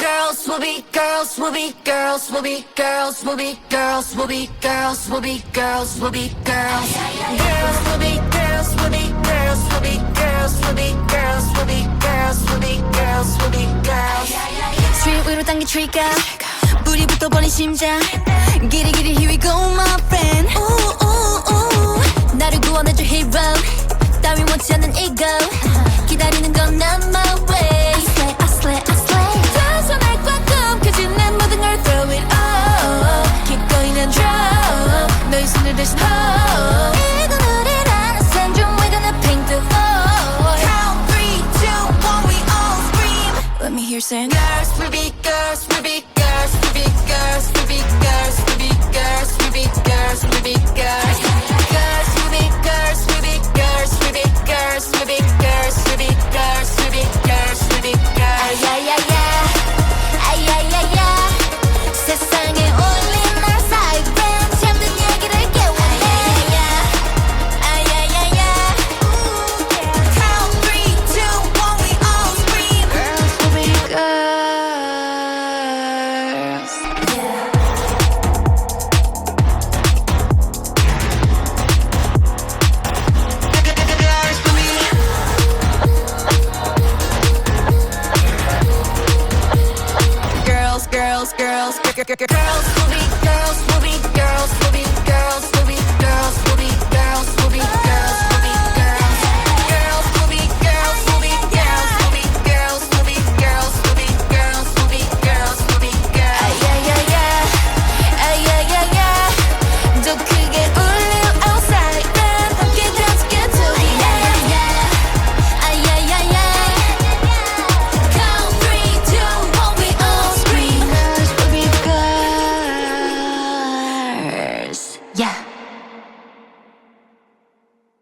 Girls will be, girls will be, girls will be, girls will be, girls will be, girls will be, girls will be, girls. Girls will be, girls will be, girls will be, girls will be, girls will be, girls will be, girls will be, girls. Street 위로 당긴 트리거, 뿌리부터 버린 심장. 길이 길이 here we go my friend. 오 오 오, 나를 구원해줄 hero. 따위 원치 않는 이걸. person. There's girls, girls, girls, girls will girls, Yeah.